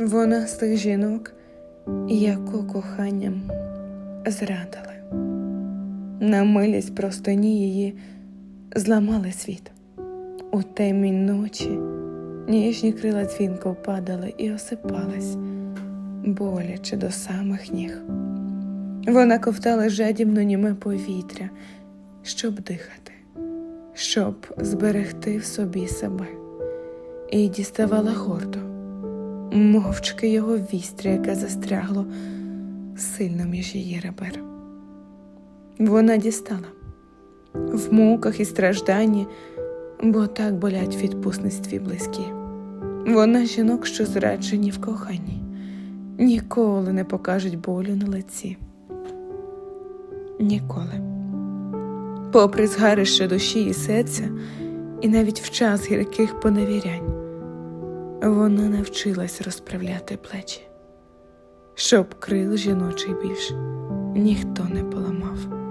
Вона з тих жінок, яку коханням зрадили. На милість простоні її зламали світ. У темні ночі ніжні крила дзвінко впадали і осипались, боляче до самих ніг. Вона ковтала жадібно німе повітря, щоб дихати, щоб зберегти в собі себе, і діставала гордо, мовчки його вістря, яке застрягло сильно між її ребер. Вона дістала в муках і стражданні, бо так болять відпусництві близькі. Вона жінок, що зраджені в коханні, ніколи не покажуть болю на лиці. Ніколи. Попри згарище душі і серця, і навіть в час гірких поневірянь, вона навчилась розправляти плечі, щоб крил жіночий більш ніхто не поламав.